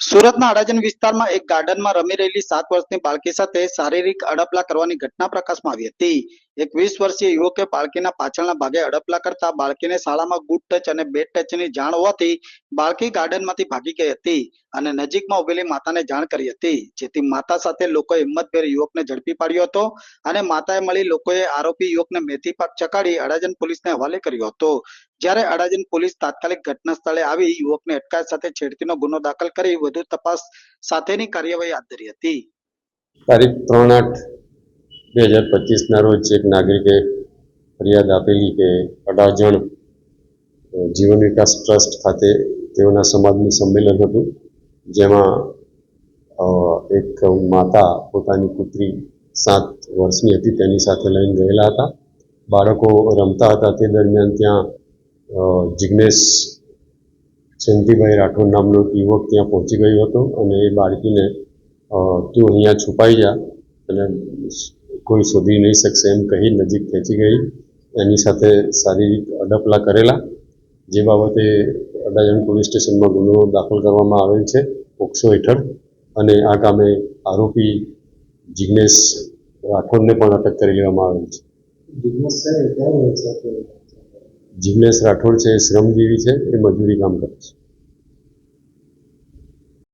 સુરતના અડાજણ વિસ્તારમાં એક ગાર્ડનમાં રમી રહેલી સાત વર્ષની બાળકી સાથે શારીરિક અડપલા કરવાની ઘટના પ્રકાશમાં આવી હતી. એક વીસ વર્ષીય યુવકે બાળકીના પાછળના ભાગે અડપલા કરતા બાળકીને શાળામાં ગુડ ટચ અને બેડ ટચની જાણ હોવાથી બાળકી ગાર્ડનમાંથી ભાગી ગઈ હતી અને નજીકમાં ઉભેલી માતાને જાણ કરી હતી. જેથી માતા સાથે લોકોએ હિંમતભેર યુવકને ઝડપી પાડ્યો હતો અને માતાએ મળી લોકોએ આરોપી યુવકને મેથી પાક ચકાડી અડાજણ પોલીસને હવાલે કર્યો હતો. જ્યારે અડાજણ પોલીસ તાત્કાલિક ઘટના સ્થળે આવી, યુવકને અટકાયત સાથે છેડતીનો ગુનો દાખલ કરી વધુ તપાસ સાથેની કાર્યવાહી હાથ ધરી હતી. તારીખ ત્રણ આઠ બે હજાર પચીસના રોજ એક નાગરિકે ફરિયાદ આપેલી કે અડાજણ જણ જીવન વિકાસ ટ્રસ્ટ ખાતે તેઓના સમાજનું સંમેલન હતું, જેમાં એક માતા પોતાની પુત્રી સાત વર્ષની હતી, તેની સાથે લઈને ગયેલા હતા. બાળકો રમતા હતા, તે દરમિયાન ત્યાં જિગ્નેશ જયંતિભાઈ રાઠોડ નામનો યુવક ત્યાં પહોંચી ગયો હતો અને એ બાળકીને તું અહીંયા છુપાઈ જા અને કોઈ શોધી નહીં શકશે એમ કહી નજીક ખેંચી ગઈ. એની સાથે શારીરિક અડપલા કરેલા જે બાબતે અડાજણ પોલીસ સ્ટેશનમાં ગુનો દાખલ કરવામાં આવેલ છે પોક્સો હેઠળ. અને આ કામે આરોપી જિજ્ઞેશ રાઠોડને પણ અટક કરી લેવામાં આવેલ છે. જિજ્ઞેશ રાઠોડ છે એ શ્રમજીવી છે એ મજૂરી કામ કરે છે.